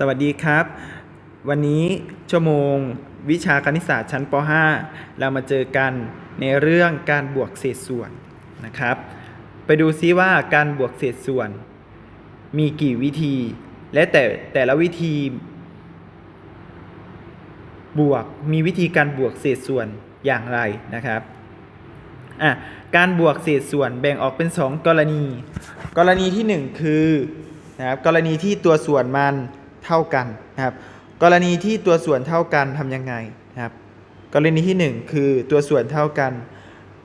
สวัสดีครับ วันนี้ชั่วโมงวิชาคณิตศาสตร์ชั้นป .5 เรามาเจอกันในเรื่องการบวกเศษส่วนนะครับ ไปดูซิว่าการบวกเศษส่วน มีกี่วิธี และแต่แต่ละวิธี บวกมีวิธีการบวกเศษส่วนอย่างไรนะครับอะการบวกเศษส่วนแบ่งออกเป็น 2 กรณี กรณีที่ 1 คือนะครับกรณีที่ตัวส่วนมัน เท่ากันนะครับกรณีที่ตัวส่วนเท่ากันทำยังไงนะครับ กรณีที่ 1 คือตัวส่วนเท่ากัน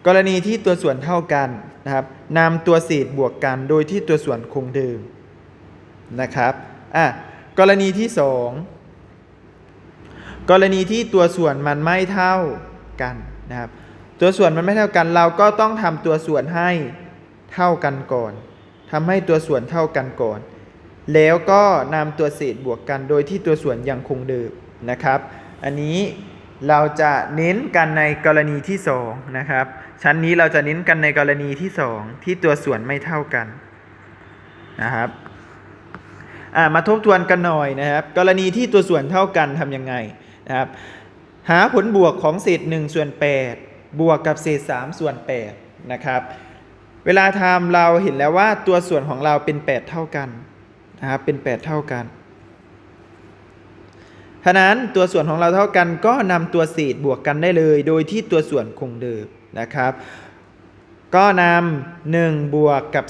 กรณีที่ตัวส่วนเท่ากันนะครับนำตัวเศษบวกกันโดยที่ตัวส่วนคงเดิมนะครับอะกรณีที่ 2 กรณีที่ตัวส่วนมันไม่เท่ากันนะครับ ตัวส่วนมันไม่เท่ากันเราก็ต้องทำตัวส่วนให้เท่ากันก่อนทำให้ตัวส่วนเท่ากันก่อน แล้วก็นำตัวเศษบวกกันโดยที่ตัวส่วนยังคงเดิมนะครับ อันนี้เราจะเน้นกันในกรณีที่2นะครับ ชั้นนี้เราจะเน้นกันในกรณีที่ 2 ที่ตัวส่วนไม่เท่ากันนะครับมาทบทวนกันหน่อยนะครับ กรณีที่ตัวส่วนเท่ากันทำยังไงนะครับ หาผลบวกของเศษ1ส่วน8บวกกับเศษ3ส่วน8นะครับ เวลาทำเราเห็นแล้วว่าตัวส่วนของเราเป็น 8 เท่ากัน นะครับเป็น 8 เท่ากันฉะนั้นตัวส่วนของเราเท่ากันก็นำตัวเศษบวกกันได้เลย โดยที่ตัวส่วนคงเดิมนะครับ ก็นำ1บวกกับ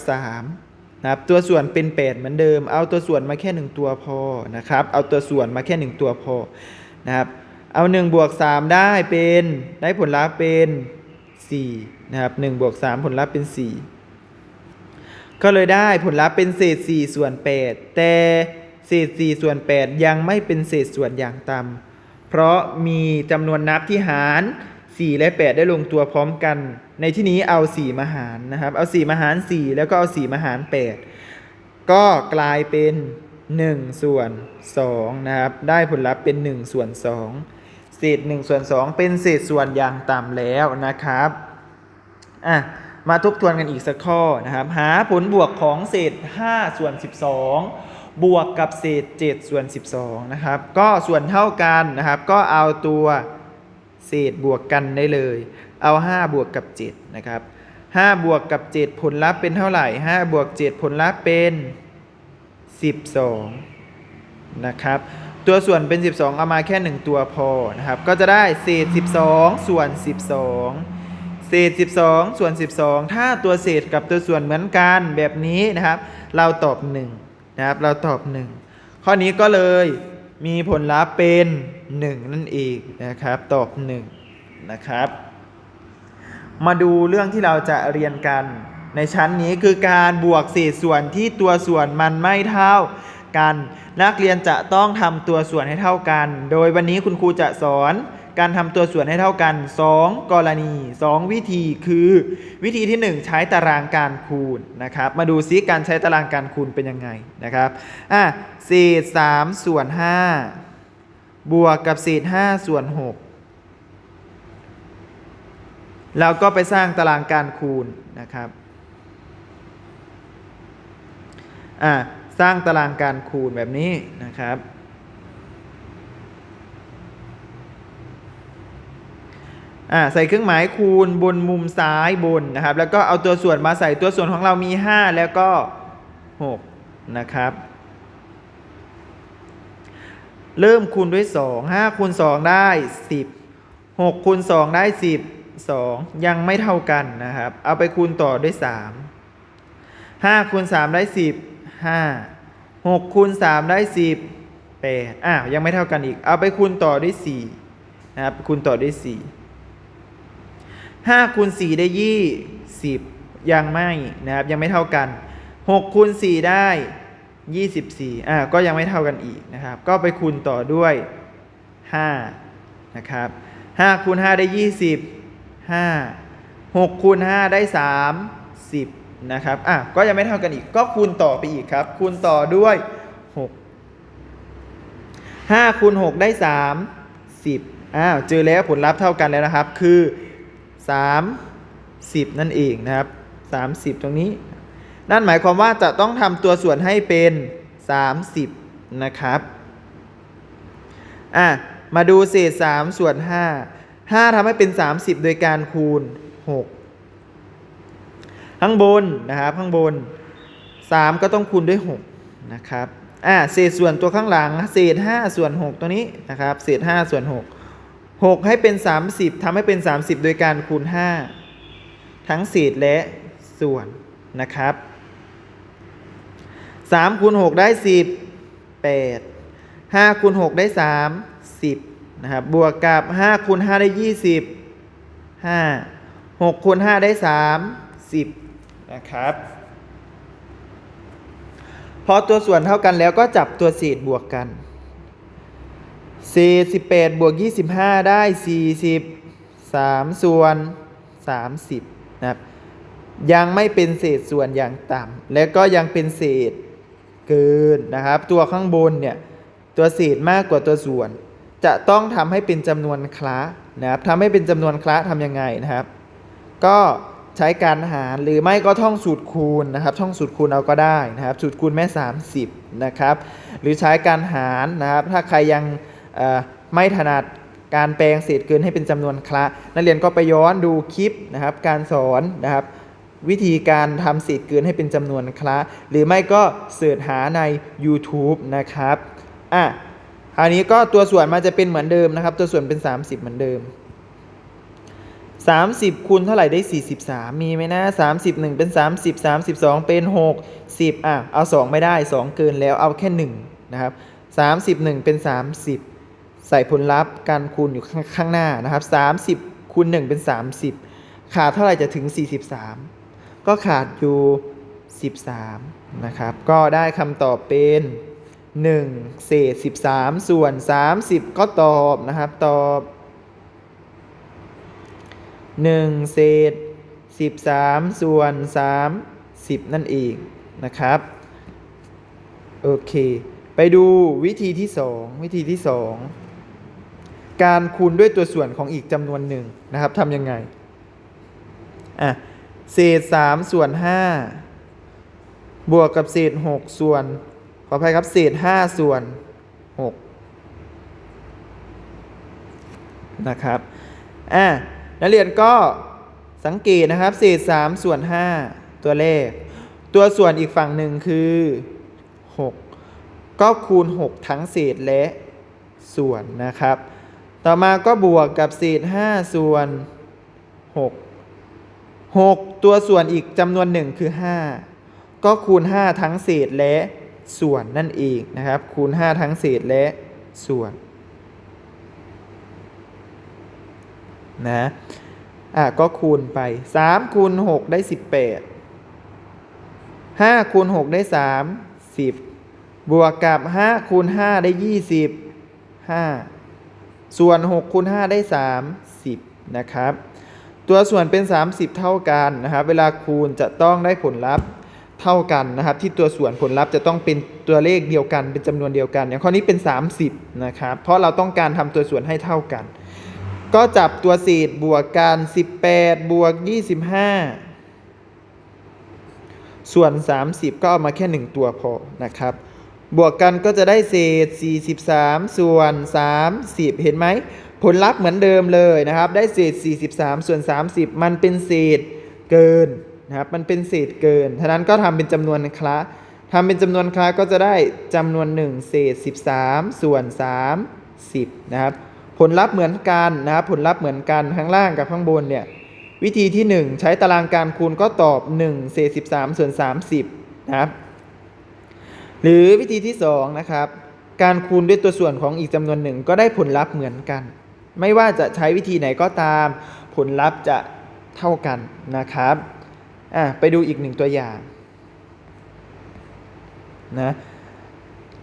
3 นะครับ ตัวส่วนเป็น 8 เหมือนเดิม เอาตัวส่วนมาแค่ 1 ตัวพอนะครับ เอาตัวส่วนมาแค่ 1 ตัวพอนะครับ เอา 1 บวก 3 ได้เป็นได้ผลลัพธ์เป็น4นะครับ1บวก3ผลลัพธ์เป็น 4 ก็เลยได้ผลลัพธ์เป็นเศษ4ส่วน8แต่เศษ4ส่วน8ยังไม่เป็นเศษส่วนอย่างต่ำเพราะมีจำนวนนับที่หาร 4 และ 8 ได้ลงตัวพร้อมกัน ในที่นี้เอา 4 มาหารนะครับ เอา 4 มาหาร 4 แล้วก็เอา 4 มาหาร 8 ก็กลายเป็น 1 ส่วน2นะครับ ได้ผลลัพธ์เป็น 1 ส่วน 2 เศษ1ส่วน2เป็นเศษส่วนอย่างต่ำแล้วนะครับ อะ มาทบทวนกันอีกสักข้อนะครับ หาผลบวกของเศษ 5 ส่วน 12 บวกกับเศษ 7 ส่วน 12 นะครับ ก็ส่วนเท่ากันนะครับ ก็เอาตัวเศษบวกกันได้เลย เอา 5 บวกกับ 7 นะครับ 5 บวกกับ 7 ผลลัพธ์เป็นเท่าไหร่ 5 บวก 7 ผลลัพธ์เป็น 12 นะครับ ตัวส่วนเป็น 12 เอามาแค่ 1 ตัวพอนะครับ ก็จะได้เศษ 12 ส่วน 12 เศษ 12 ส่วน 12 ถ้าตัวเศษกับตัวส่วนเหมือนกันแบบนี้นะครับ เราตอบ1นะครับเราตอบ 1 ข้อนี้ก็เลยมีผลลัพธ์เป็น 1 นั่นเองนะครับ ตอบ 1 นะครับ มาดูเรื่องที่เราจะเรียนกันในชั้นนี้คือการบวกเศษส่วนที่ตัวส่วนมันไม่เท่ากัน นักเรียนจะต้องทำตัวส่วนให้เท่ากัน โดยวันนี้คุณครูจะสอน การทำตัวส่วนให้เท่ากัน 2 กรณี 2 วิธีคือ วิธีที่ 1 ใช้ตารางการคูณนะครับ มาดูซิการใช้ตารางการคูณเป็นยังไงนะครับอะเศษ3ส่วน 5 บวกกับเศษ5ส่วน6เราก็ไปสร้างตารางการคูณนะครับอ่าสร้างตารางการคูณแบบนี้นะครับ อ่าใส่เครื่องหมายคูณบนมุมซ้ายบนนะครับ แล้วก็เอาตัวส่วนมาใส่ตัวส่วนของเรามี 5 แล้วก็ 6 นะครับ เริ่มคูณด้วย 2 5คูณ2ได้ 10 6คูณ2ได้ 10 2 ยังไม่เท่ากันนะครับ เอาไปคูณต่อด้วย 3 5คูณ3ได้ 10 5 6คูณ3ได้ 10 8อ้าวยังไม่เท่ากันอีก เอาไปคูณต่อด้วย4นะครับคูณต่อด้วย4 5คูณ4ได้ 20 ยังไม่นะครับยังไม่เท่ากัน6คูณ4ได้ 24อ่าก็ยังไม่เท่ากันอีกนะครับ ก็ไปคูณต่อด้วย5นะครับ5คูณ5ได้ 20 5 6คูณ5ได้ 30นะครับ อะ ก็ยังไม่เท่ากันอีก ก็คูณต่อไปอีกครับ คูณต่อด้วย 6 5คูณ6ได้ 30อ้าว เจอแล้วผลลัพธ์เท่ากันแล้วนะครับ คือ 30 นั่นเองนะครับ 30 ตรงนี้ นั่นหมายความว่าจะต้องทำตัวส่วนให้เป็น 30 นะครับอะมาดูเศษ3ส่วน 5 5ทำให้เป็น 30 โดยการคูณ 6 ข้างบนนะครับข้างบน 3 ก็ต้องคูณด้วย 6 นะครับอะเศษส่วนตัวข้างหลัง เศษ 5 ส่วน 6 ตัวนี้นะครับ เศษ 5 ส่วน 6 6 ให้เป็น 30ทำให้เป็น 30 โดยการคูณ 5 ทั้งเศษและส่วนนะครับ3คูณ6ได้ 10 8 5คูณ6ได้ 3 10นะครับบวกกับ 5คูณ5ได้ 20 5 6คูณ5ได้3 10นะครับพอตัวส่วนเท่ากันแล้วก็จับตัวเศษบวกกัน เศษ18บวก25 ได้ 40 3 ส่วน 30นะครับยังไม่เป็นเศษส่วนอย่างต่ำและก็ยังเป็นเศษเกินนะครับ ตัวข้างบนเนี่ย ตัวเศษมากกว่าตัวส่วน จะต้องทำให้เป็นจำนวนคละนะครับทำให้เป็นจำนวนคละทำยังไงนะครับ ก็ใช้การหารหรือไม่ก็ท่องสูตรคูณนะครับ ท่องสูตรคูณเอาก็ได้นะครับ สูตรคูณแม่ 30นะครับ หรือใช้การหารนะครับ ถ้าใครยัง ไม่ถนัดการแปลงเศษเกินให้เป็นจำนวนคละ นักเรียนก็ไปย้อนดูคลิปนะครับ การสอนนะครับ วิธีการทำเศษเกินให้เป็นจำนวนคละ หรือไม่ก็เสิร์ชหาใน YouTube นะครับอะอันนี้ก็ตัวส่วนมันจะเป็นเหมือนเดิมนะครับ ตัวส่วนเป็น 30 เหมือนเดิม 30คูณเท่าไหร่ได้ 43 มีไหมนะ31 เป็น 30 32 เป็น 6 10 อะ เอา 2 ไม่ได้ 2 เกินแล้วเอาแค่ 1 นะครับ 31 เป็น 30 ใส่ผลลัพธ์การคูณอยู่ข้างางหน้านะครับ 30คูณ1เป็น 30 ขาดเท่าไหร่จะถึง 43 ก็ขาดอยู่ 13 นะครับ ก็ได้คำตอบเป็น 1 เศษ 13 ส่วน 30 ก็ตอบนะครับ ตอบ 1 เศษ 13 ส่วน 30 นั่นเองนะครับ โอเค ไปดูวิธีที่ 2 วิธีที่ 2 การคูณด้วยตัวส่วนของอีกจำนวนหนึ่งนะครับทำยังไงอะเศษ3ส่วน5บวกกับเศษ 6 ส่วน ขออภัยครับ เศษ 5 ส่วน 6 นะครับอะนักเรียนก็สังเกตนะครับ เศษ 3 ส่วน 5 ตัวเลข ตัวส่วนอีกฝั่งหนึ่งคือ 6 ก็คูณ 6 ทั้งเศษและส่วนนะครับ ต่อมาก็บวกกับเศษ5ส่วน 6 6 ตัวส่วนอีกจำนวนหนึ่งคือ 5 ก็คูณ 5 ทั้งเศษและส่วนนั่นเองนะครับ คูณ 5 ทั้งเศษและส่วนนะอะก็คูณไป 3 คูณ 6 ได้ 18 5 คูณ 6 ได้ 30 บวกกับ 5 คูณ 5 ได้ 25 ส่วน6คูณ5ได้ 30 นะครับ ตัวส่วนเป็น 30 เท่ากันนะครับ เวลาคูณจะต้องได้ผลลัพธ์เท่ากันนะครับ ที่ตัวส่วนผลลัพธ์จะต้องเป็นตัวเลขเดียวกันเป็นจำนวนเดียวกัน อย่างข้อนี้เป็น 30 นะครับ เพราะเราต้องการทำตัวส่วนให้เท่ากัน ก็จับตัวเศษบวกกัน 18 บวก 25 ส่วน 30 ก็เอามาแค่ 1 ตัวพอนะครับ บวกกันก็จะได้เศษ 43 ส่วน 30 เห็นไหม ผลลัพธ์เหมือนเดิมเลยนะครับ ได้เศษ 43 ส่วน 30 มันเป็นเศษเกินนะครับ มันเป็นเศษเกินฉะนั้นก็ทำเป็นจำนวนคละทำเป็นจำนวนคละก็จะได้จำนวน 1 เศษ 13 ส่วน 30 นะครับ ผลลัพธ์เหมือนกันนะครับ ผลลัพธ์เหมือนกันข้างล่างกับข้างบนเนี่ย วิธีที่ 1 ใช้ตารางการคูณก็ตอบ 1 เศษ 13 ส่วน 30 นะครับ หรือวิธีที่2นะครับการคูณด้วยตัวส่วนของอีกจำนวนหนึ่งก็ได้ผลลัพธ์เหมือนกัน ไม่ว่าจะใช้วิธีไหนก็ตาม ผลลัพธ์จะเท่ากันนะครับอะไปดูอีกหนึ่งตัวอย่างนะ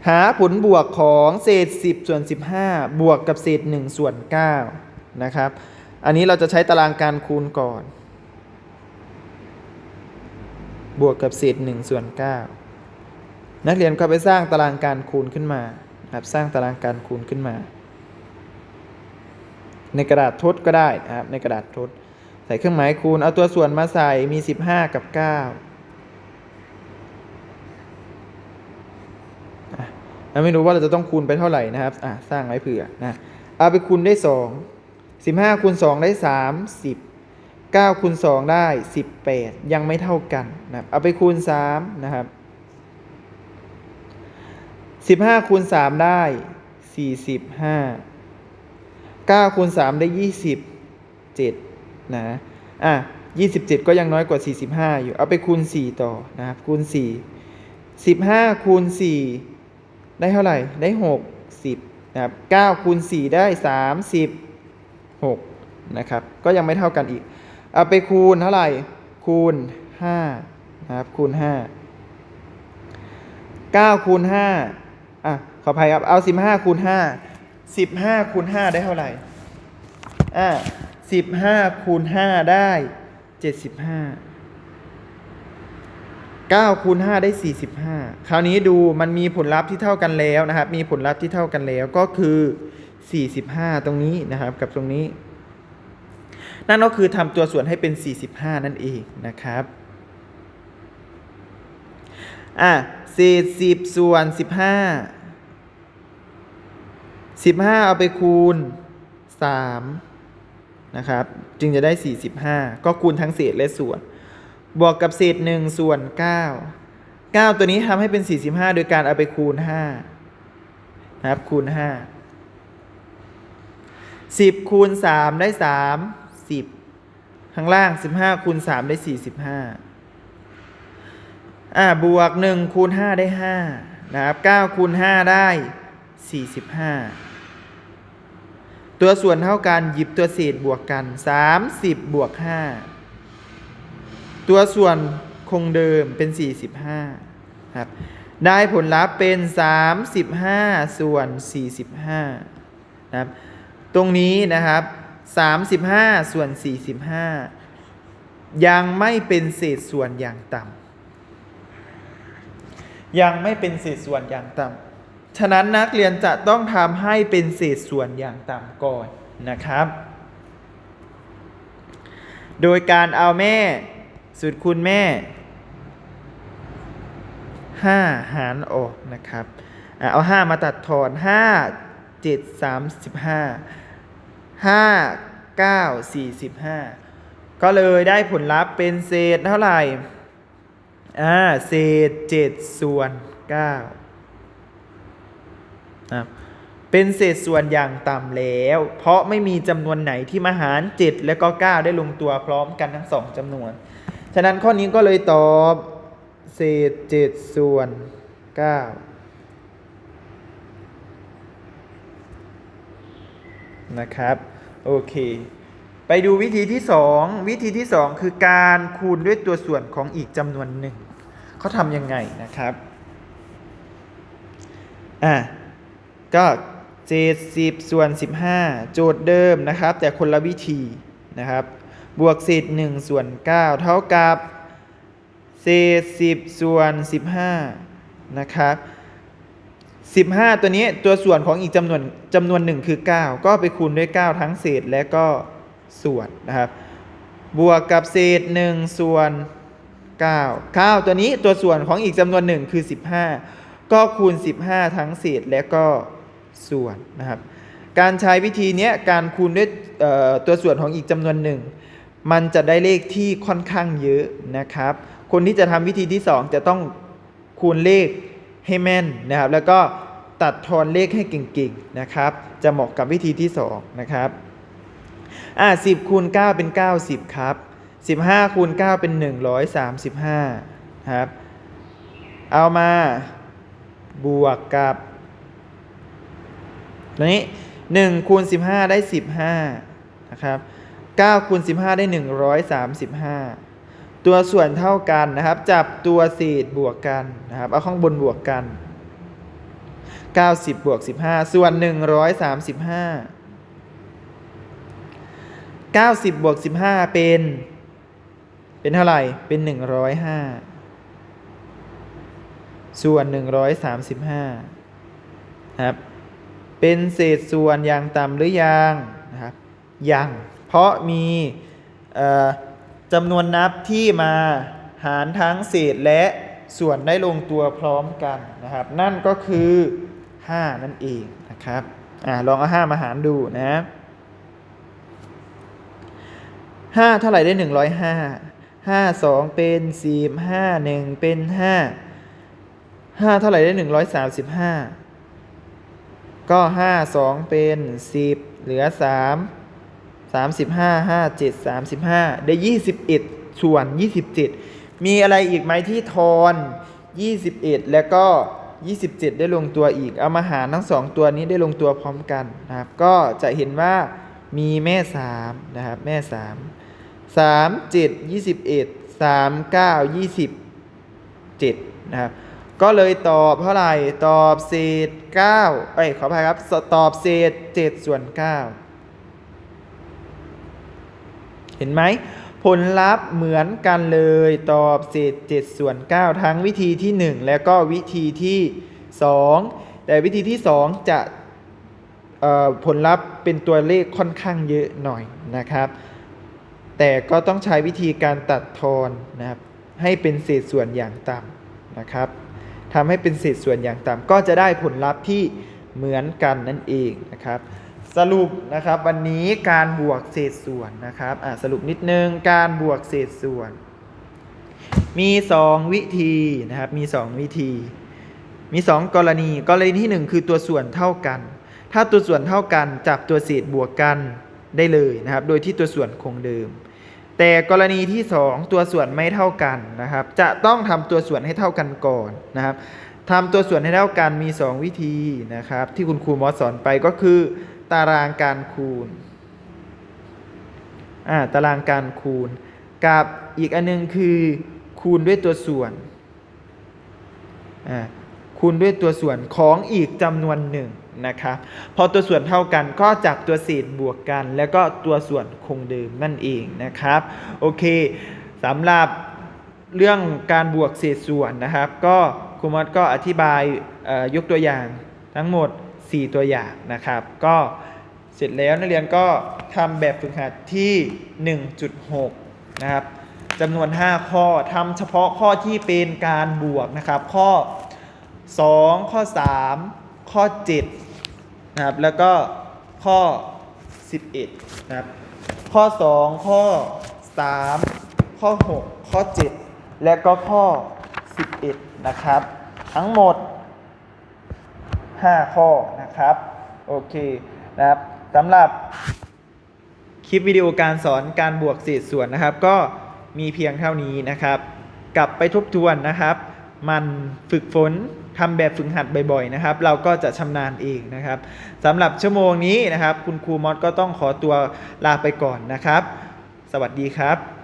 หาผลบวกของเศษ 10 ส่วน 15 บวกกับเศษ 1 ส่วน9นะครับอันนี้เราจะใช้ตารางการคูณก่อน บวกกับเศษ 1 ส่วน 9 นักเรียนก็ไปสร้างตารางการคูณขึ้นมาครับสร้างตารางการคูณขึ้นมา ในกระดาษทดก็ได้นะครับในกระดาษทด ใส่เครื่องหมายคูณเอาตัวส่วนมาใส่มี 15 กับ 9เราไม่รู้ว่าเราจะต้องคูณไปเท่าไหร่นะครับอะสร้างไว้เผื่อนะเอาไปคูณได้สองสิบห้าคูณสองได้สามสิบเก้าคูณสองได้สิบแปดยังไม่เท่ากันนะครับเอาไปคูณสามนะครับ สิบห้าคูณสามได้สี่สิบห้าเก้าคูณสามได้ยี่สิบเจ็ดนะอะยี่สิบเจ็ดก็ยังน้อยกว่าสี่สิบห้าอยู่ เอาไปคูณสี่ต่อนะครับคูณสี่สิบห้าคูณสี่ได้เท่าไหร่ได้หกสิบนะครับเก้าคูณสี่ได้สามสิบหกนะครับ ก็ยังไม่เท่ากันอีก เอาไปคูณเท่าไหร่ คูณห้านะครับคูณห้าเก้าคูณห้า อะขออภัยครับ เอาสิบห้าคูณห้าสิบห้าคูณห้าได้เท่าไหร่ อ่าสิบห้าคูณห้าได้เจ็ดสิบห้าเก้าคูณห้าได้สี่สิบห้าคราวนี้ดูมันมีผลลัพธ์ที่เท่ากันแล้วนะครับ มีผลลัพธ์ที่เท่ากันแล้วก็คือสี่สิบห้าตรงนี้นะครับกับตรงนี้ นั่นก็คือทำตัวส่วนให้เป็น45นั่นเองนะครับ อะ เศษ10ส่วน15 15เอาไปคูณ3นะครับ จึงจะได้45ก็คูณทั้งเศษและส่วน บวกกับเศษ1ส่วน9 9ตัวนี้ทำให้เป็น45โดยการเอาไปคูณ5นะครับคูณ5 10คูณ3ได้3 10ข้างล่าง15คูณ3ได้45 อ่าบวก1คูณ5ได้5นะครับ9คูณ5ได้ 45 ตัวส่วนเท่ากันหยิบตัวเศษบวกกัน 30 บวก 5 ตัวส่วนคงเดิมเป็น 45ครับได้ผลลัพธ์เป็น 35 ส่วน 45นะครับตรงนี้นะครับ 35 ส่วน 45 ยังไม่เป็นเศษส่วนอย่างต่ำ ยังไม่เป็นเศษส่วนอย่างต่ำฉะนั้นนักเรียนจะต้องทำให้เป็นเศษส่วนอย่างต่ำก่อนนะครับ โดยการเอาแม่สุดคูณแม่ 5 หารออกนะครับอะเอา 5 มาตัดทอน 5 7 35ห้าเก้าสี่สิบห้าก็เลยได้ผลลัพธ์เป็นเศษเท่าไหร่ อ่าเศษเจ็ดส่วนเก้าอะเป็นเศษส่วนอย่างต่ำแล้ว เพราะไม่มีจำนวนไหนที่มาหาร 7 และก็ 9 ได้ลงตัวพร้อมกันทั้งสองจำนวน ฉะนั้นข้อนี้ก็เลยตอบเศษ 7 ส่วน 9 นะครับ โอเค ไปดูวิธีที่ 2 วิธีที่ 2 คือการคูณด้วยตัวส่วนของอีกจำนวนหนึ่งเขาทำยังไงนะครับอะก็เศษ10ส่วน 15 โจทย์เดิมนะครับ แต่คนละวิธีนะครับ บวกเศษ1ส่วน 9 เท่ากับเศษ10ส่วน 15 นะครับ15 ตัวนี้ตัวส่วนของอีกจำนวนจำนวนหนึ่งคือ 9 ก็ไปคูณด้วย 9 ทั้งเศษและก็ ส่วนนะครับ บวกกับเศษ1ส่วน 9 9 ตัวนี้ตัวส่วนของอีกจำนวนหนึ่งคือ 15 ก็คูณ 15 ทั้งเศษและก็ส่วนนะครับ การใช้วิธีนี้การคูณด้วยตัวส่วนของอีกจำนวนหนึ่งมันจะได้เลขที่ค่อนข้างเยอะนะครับ คนที่จะทำวิธีที่ 2 จะต้องคูณเลขให้แม่นนะครับ แล้วก็ตัดทอนเลขให้เก่งๆนะครับ จะเหมาะกับวิธีที่ 2 นะครับ อ่า10คูณ9เป็น90ครับ15คูณ9เป็น135ครับ เอามาบวกกับตัวนี้1คูณ15ได้15นะครับ9คูณ15ได้135ตัวส่วนเท่ากันนะครับ จับตัวเศษบวกกันนะครับ เอาข้างบนบวกกัน 90 บวก 15 ส่วน 135 90 บวก 15 เป็น เป็นเท่าไหร่ เป็น 105 ส่วน 135ครับ เป็นเศษส่วนอย่างต่ำหรือยังนะครับ ยัง เพราะมีจำนวนนับที่มาหารทั้งเศษและส่วนได้ลงตัวพร้อมกันนะครับ นั่นก็คือ 5 นั่นเองนะครับ อ่าลองเอา 5 มาหารดูนะ 5เท่าไหร่ได้105 5 2เป็น10 5 1เป็น5 5เท่าไหร่ได้135ก็5 2เป็น10เหลือ3 35 5 7 35ได้21ส่วน27มีอะไรอีกไหมที่ทอน21แล้วก็27ได้ลงตัวอีก เอามาหารทั้งสองตัวนี้ได้ลงตัวพร้อมกันนะครับ ก็จะเห็นว่า มีแม่3นะครับแม่3 3 7 21 3 9 27นะครับก็เลยตอบเท่าไหร่ ตอบเศษ9เอ้ยขออภัยครับ ตอบเศษ7ส่วน9เห็นไหมผลลัพธ์เหมือนกันเลยตอบเศษ7ส่วน9ทั้งวิธีที่1และก็วิธีที่2แต่วิธีที่2จะ ผลลัพธ์เป็นตัวเลขค่อนข้างเยอะหน่อยนะครับ แต่ก็ต้องใช้วิธีการตัดทอนนะครับให้เป็นเศษส่วนอย่างต่ำนะครับทำให้เป็นเศษส่วนอย่างต่ำก็จะได้ผลลัพธ์ที่เหมือนกันนั่นเองนะครับสรุปนะครับวันนี้การบวกเศษส่วนนะครับสรุปนิดนึงการบวกเศษส่วน มี 2 วิธีนะครับมี 2 วิธี มี 2 กรณีกรณีที่ 1 คือตัวส่วนเท่ากัน ถ้าตัวส่วนเท่ากันจับตัวเศษบวกกันได้เลยนะครับ โดยที่ตัวส่วนคงเดิม แต่กรณีที่ 2 ตัวส่วนไม่เท่ากันนะครับ จะต้องทำตัวส่วนให้เท่ากันก่อนนะครับทำตัวส่วนให้เท่ากันมี 2 วิธีนะครับ ที่คุณครูมอสสอนไปก็คือ ตารางการคูณอ่าตารางการคูณ กับอีกอันนึงคือคูณด้วยตัวส่วนอ่าคูณด้วยตัวส่วนของอีกจำนวนหนึ่ง นะครับพอตัวส่วนเท่ากันก็จับตัวเศษบวกกัน แล้วก็ตัวส่วนคงเดิมนั่นเองนะครับโอเคสำหรับเรื่องการบวกเศษส่วนนะครับ ก็ครูมอสก็อธิบายยกตัวอย่างทั้งหมด 4 ตัวอย่างนะครับ ก็เสร็จแล้วนักเรียนก็ทำแบบฝึกหัดที่ 1.6 นะครับจำนวน 5 ข้อทำเฉพาะข้อที่เป็นการบวกนะครับ ข้อ 2 ข้อ 3 ข้อ 7 นะครับ แล้วก็ข้อ 11 นะครับ ข้อ 2 ข้อ 3 ข้อ 6 ข้อ 7 และก็ข้อ 11 นะครับ ทั้งหมด 5 ข้อนะครับ โอเคนะครับสำหรับคลิปวิดีโอการสอนการบวกเศษส่วนนะครับ ก็มีเพียงเท่านี้นะครับ กลับไปทบทวนนะครับ มันฝึกฝน ทำแบบฝึกหัดบ่อยๆนะครับ เราก็จะชำนาญเองนะครับสำหรับชั่วโมงนี้นะครับ คุณครูมอสก็ต้องขอตัวลาไปก่อนนะครับ สวัสดีครับ